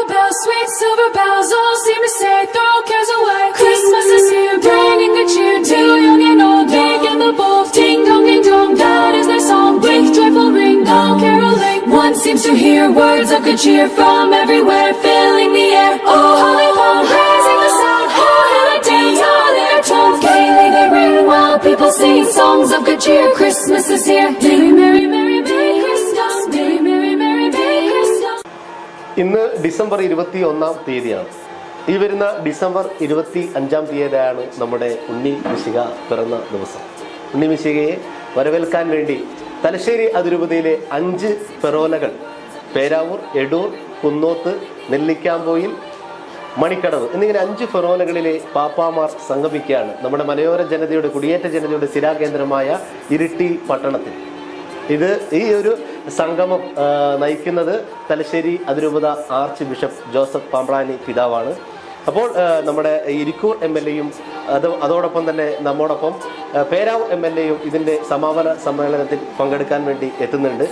the bells, sweet silver bells, all seem to say, throw cares away. Christmas is here, bringing good cheer to young and old, big and the bold. Ding dong, ding dong, that is their song. With joyful ring, all caroling. One seems to hear words of good cheer from everywhere, filling the air. Oh, holy home, raising the sound. Heaven dance, all their tones gaily they ring while people sing songs of good cheer. Christmas is here. ഇന്ന് December ഇരുപത്തി ഒന്നാം തീയതിയാണ്. ഈ വരുന്ന December ഇരുപത്തി അഞ്ചാം തീയതിയാണ് നമ്മുടെ ഉണ്ണി മിശിക പിറന്ന ദിവസം. ഉണ്ണി മിശികയെ വരവേൽക്കാൻ വേണ്ടി തലശ്ശേരി അതിരൂപതയിലെ അഞ്ച് പെറോലകൾ പേരാവൂർ എടൂർ കുന്നോത്ത് നെല്ലിക്കാമ്പോയിൽ മണിക്കടവ് എന്നിങ്ങനെ അഞ്ച് ഫെറോലകളിലെ പാപ്പാമാർ സംഗമിക്കുകയാണ് നമ്മുടെ മലയോര ജനതയുടെ കുടിയേറ്റ ജനതയുടെ സ്ഥിരാകേന്ദ്രമായ ഇരിട്ടി പട്ടണത്തിൽ. ഇത് ഈ ഒരു സംഗമം നയിക്കുന്നത് തലശ്ശേരി അതിരൂപത ആർച്ച് ബിഷപ്പ് ജോസഫ് പാമ്പ്രാനി പിതാവാണ്. അപ്പോൾ നമ്മുടെ ഇരിക്കൂർ എം എൽ എയും അത് അതോടൊപ്പം തന്നെ നമ്മോടൊപ്പം പേരാവ് എം എൽ എയും ഇതിന്റെ സമാപന സമ്മേളനത്തിൽ പങ്കെടുക്കാൻ വേണ്ടി എത്തുന്നുണ്ട്.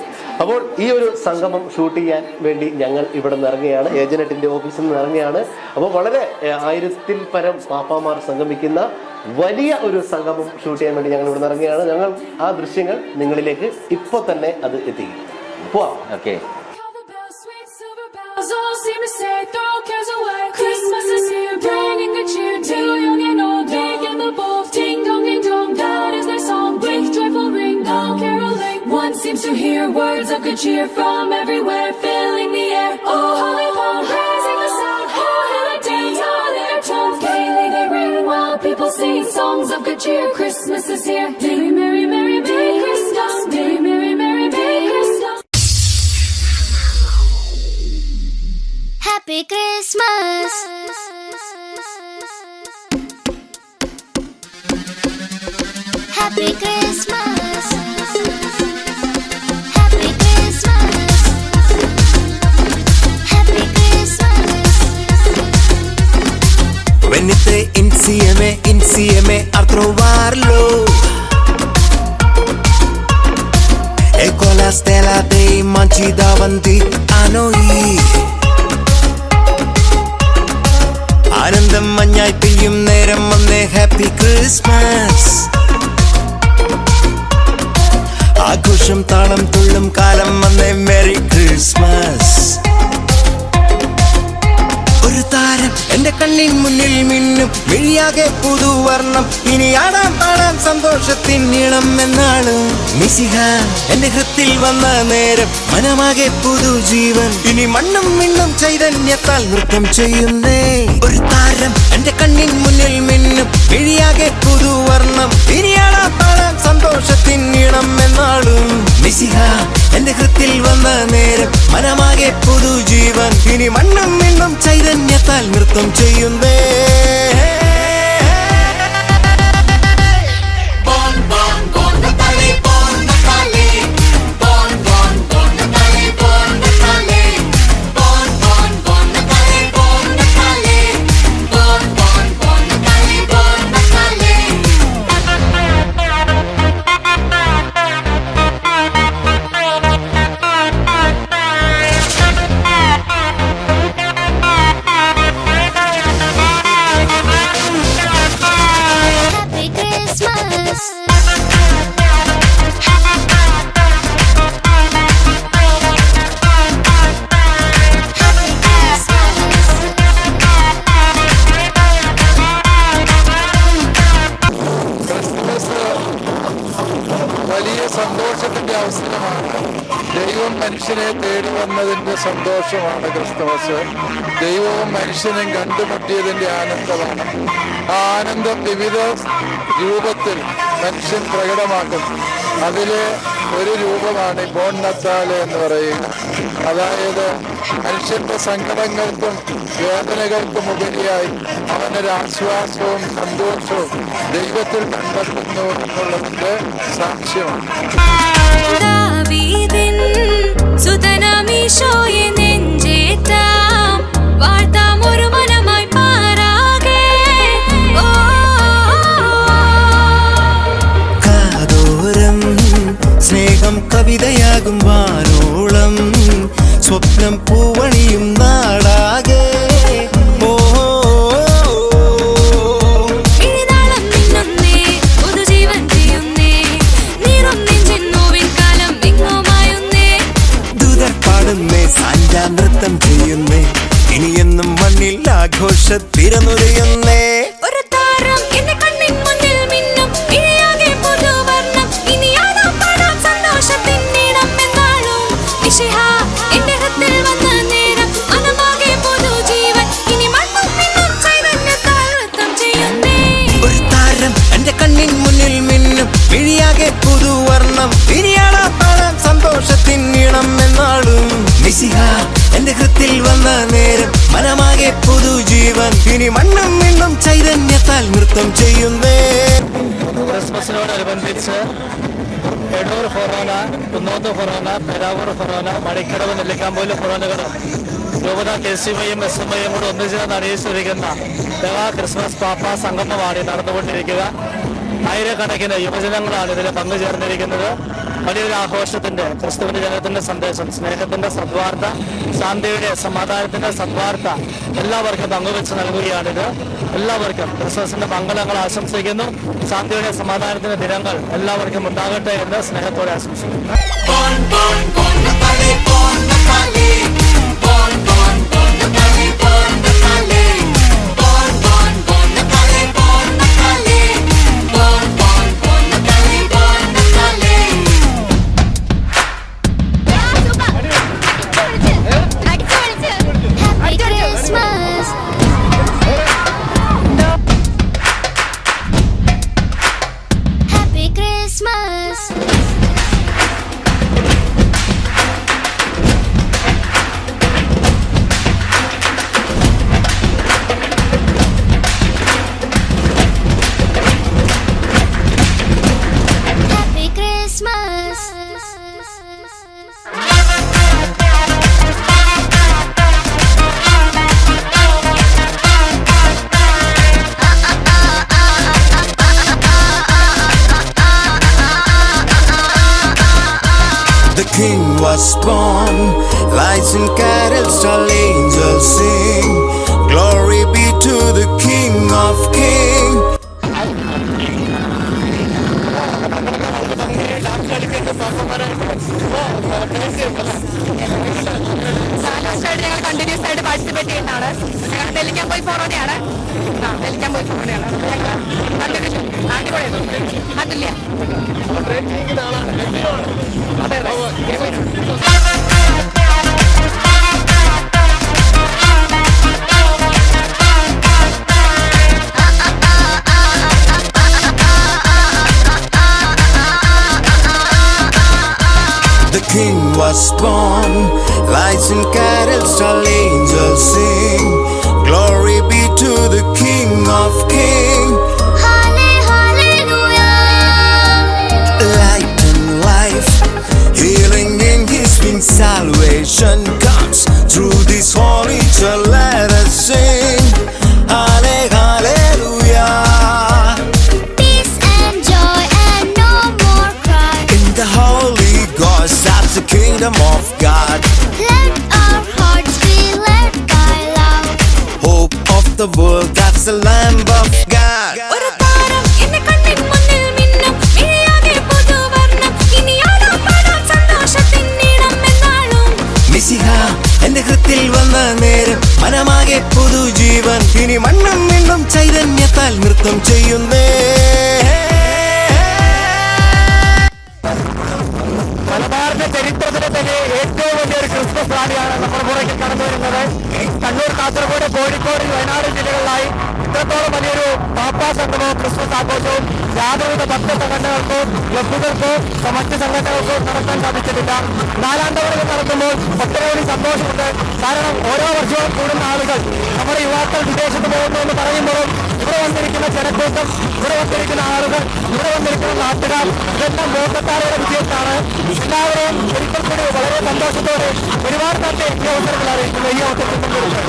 അപ്പോൾ ഈ ഒരു സംഗമം ഷൂട്ട് ചെയ്യാൻ വേണ്ടി ഞങ്ങൾ ഇവിടെ നിന്ന് ഇറങ്ങുകയാണ്. ഏജനറ്റിന്റെ ഓഫീസിൽ നിന്ന് ഇറങ്ങുകയാണ്. അപ്പോൾ വളരെ ആയിരത്തിൽ പരം പാപ്പാമാർ സംഗമിക്കുന്ന വലിയ ഒരു സംഗമം ഷൂട്ട് ചെയ്യാൻ വേണ്ടി ഞങ്ങൾ ഇവിടെ ഇറങ്ങിയാണ് ഞങ്ങൾ ആ ദൃശ്യങ്ങൾ നിങ്ങളിലേക്ക് ഇപ്പോൾ തന്നെ അത് എത്തിക്കും പോവാം okay seems to hear words of good cheer from everywhere, filling the air. Oh, holy home, raising while people sing songs of good cheer. Christmas is here. Merry, merry, merry, merry Christmas. Merry, merry, merry, merry Christmas. Happy Christmas. Happy Christmas. Insieme, a trovarlo. E con la stella dei manci davanti a noi. ആനന്ദം മഞ്ഞായി പെയ്യും നേരം വന്നേ happy Christmas ആഘോഷം താളം തുള്ളും കാലം വന്നേ merry Christmas ഒരു താരം. എന്റെ കണ്ണിൻ മുന്നിൽ മിന്നും മിഴിയാകെ പുതുവർണം. ഇനി ആടാം പാടാം സന്തോഷത്തിൻ നീളം എന്നാണ്. മിസിഹ എന്റെ ഹൃത്തിൽ വന്ന നേരം മനമാകെ പുതു ജീവൻ ഇനി മണ്ണും മിണ്ണും ചൈതന്യത്താൽ നൃത്തം ചെയ്യുന്നേ. ഒരു താരം എന്റെ കണ്ണിൻ മുന്നിൽ മിന്നും മിഴിയാകെ പുതുവർണം. ഇനി ആടാം പാടാം എന്നാളും. മിസിഹ എന്റെ ഹൃത്തിൽ വന്ന നേരം മനമാകെ പുതുജീവൻ. ഇനി മണ്ണും മിണ്ണും ചൈതന്യത്താൽ നൃത്തം ചെയ്യുന്നേ. സന്തോഷമാണ് ക്രിസ്തുമസ്. ദൈവവും മനുഷ്യനും കണ്ടുമുട്ടിയതിന്റെ ആനന്ദമാണ്. ആ ആനന്ദം വിവിധ രൂപത്തിൽ മനുഷ്യൻ പ്രകടമാക്കുന്നു അതിലെ ഒരു രൂപമാണ് ഈ ബോൺ നത്താൽ എന്ന് പറയുക അതായത് മനുഷ്യന്റെ സങ്കടങ്ങൾക്കും വേദനകൾക്കും ഉപരിയായി അവനൊരു ആശ്വാസവും സന്തോഷവും ദൈവത്തിൽ കണ്ടെത്തുന്നു എന്നുള്ളതിന്റെ സാക്ഷ്യമാണ്. tiempo താളം ഇനിയാളാ സന്തോഷത്തിൻ എന്നാളും. എന്റെ ഹൃത്തിൽ വന്ന നേരം മനമാകെ പുതുജീവൻ. ഇനി മണ്ണും മിണ്ണും ചൈതന്യത്താൽ നൃത്തം ചെയ്യുന്നേ. ക്രിസ്മസിനോടനുബന്ധിച്ച് എടൂർ ഫൊറോന കുന്നോത്ത് ഫൊറോന പെരാവൂർ ഫൊറോന മണിക്കടവ് നെല്ലിക്കാമ്പൂൽ ഫൊറോനകളും രൂപത കെ സിമയും എസ് എമ്മയും കൂടെ ഒന്നിച്ചു നടീശ്വരിക്കുന്ന ക്രിസ്മസ് പാപ്പ സംഗമമാണ് നടന്നുകൊണ്ടിരിക്കുക. ആയിരക്കണക്കിന് യുവജനങ്ങളാണ് ഇതിൽ പങ്കുചേർന്നിരിക്കുന്നത് വലിയൊരു ആഘോഷത്തിന്റെ ക്രിസ്തുവിന്റെ ജനത്തിന്റെ സന്ദേശം സ്നേഹത്തിന്റെ സദ്വാർത്ത ശാന്തിയുടെ സമാധാനത്തിന്റെ സദ്വാർത്ത എല്ലാവർക്കും പങ്കുവെച്ച് നൽകുകയാണിത് എല്ലാവർക്കും ക്രിസ്മസിന്റെ മംഗളങ്ങൾ ആശംസിക്കുന്നു ശാന്തിയുടെ സമാധാനത്തിന്റെ ദിനങ്ങൾ എല്ലാവർക്കും ഉണ്ടാകട്ടെ എന്ന് സ്നേഹത്തോടെ ആശംസിക്കുന്നു Get away from it. Kingdom of God. Let our hearts be led by love. Hope of the world, that's the Lamb of God. എന്റെ ഹൃത്തിൽ വന്ന നേരം മനമാകെ പുതുജീവൻ ഇനി മണ്ണും മിണ്ണും ചൈതന്യത്താൽ നൃത്തം ചെയ്യുന്നേ ചരിത്രത്തിലെ തന്നെ ഏറ്റവും വലിയൊരു ക്രിസ്മസ് റാലിയാണ് നമ്മുടെ പുറകിൽ കടന്നു വരുന്നത്. കണ്ണൂർ കാസർഗോഡ് കോഴിക്കോട് വയനാട് ജില്ലകളിലായി ഇത്രത്തോളം വലിയൊരു പാപ്പാ സംഗമവും ക്രിസ്മസ് ആഘോഷവും യാതൊരുവിധ ഭക്ത സംഘടനകൾക്കോ ക്ലബുകൾക്കോ മറ്റ് സംഘടനകൾക്കോ നടത്താൻ സാധിച്ചിട്ടില്ല. നാലാം തവണ നടത്തുമ്പോൾ ഒട്ടനവധി സന്തോഷമുണ്ട്. കാരണം ഓരോ വർഷവും കൂടുന്ന ആളുകൾ നമ്മുടെ യുവാക്കൾ വിദേശത്ത് പോകുന്നു എന്ന് പറയുമ്പോഴും ഇവിടെ വന്നിരിക്കുന്ന ജനക്കൂട്ടം ഇവിടെ വന്നിരിക്കുന്ന ആളുകൾ ഇവിടെ വന്നിരിക്കുന്ന നാട്ടുകാർ ഇതെല്ലാം ബോധക്കാരുടെ വിജയത്താണ് എല്ലാവരെയും ഒരിക്കൽ കൂടി വളരെ സന്തോഷത്തോടെ ഒരുപാട് തന്നെ ഈ അവസരങ്ങൾ അറിയിക്കുന്നു. ഈ അവസരത്തിൽ പങ്കെടുക്കാൻ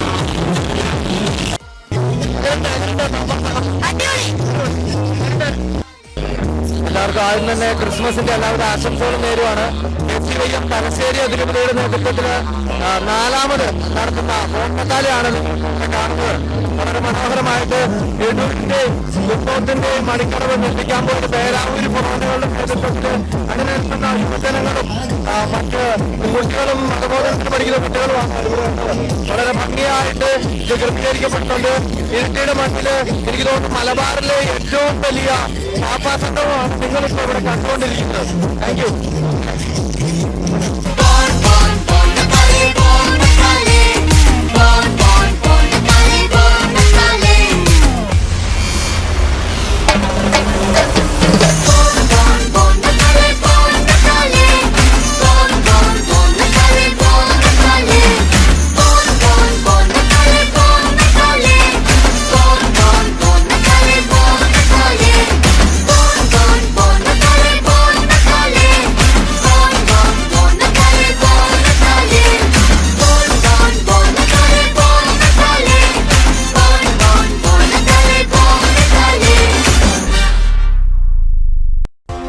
എല്ലാവർക്കും ആദ്യം തന്നെ ക്രിസ്മസിന്റെ എല്ലാവരുടെ ആശംസകളും നേരുവാണ്. എസ് വൈഎം തലശ്ശേരി അതിരൂപതയുടെ നേതൃത്വത്തിൽ നാലാമത് നടത്തുന്ന ഓട്ടക്കാലയാണ് കാണുന്നത്. വളരെ മനോഹരമായിട്ട് എടൂരിന്റെയും കുന്നോത്തിന്റെയും മണിക്കടവ് നിർമ്മിക്കാൻ പോയിട്ട് പേരാവൂര് ഫൊറോനകളുടെ നേതൃത്വത്തിൽ അങ്ങനെ യുവജനങ്ങളും കുട്ടികളും മതബോധനത്തിന് പഠിക്കുന്ന കുട്ടികളുമാണ് വളരെ ഭംഗിയായിട്ട് ഇത് ക്രമീകരിക്കപ്പെട്ടിട്ടുണ്ട്. ഇരിട്ടിയുടെ മണ്ണിൽ എനിക്ക് തോന്നുന്നു മലബാറിലെ ഏറ്റവും വലിയ ആപാസംഗമാണ് നിങ്ങളിപ്പോൾ ഇവിടെ കണ്ടുകൊണ്ടിരിക്കുന്നത്. Thank you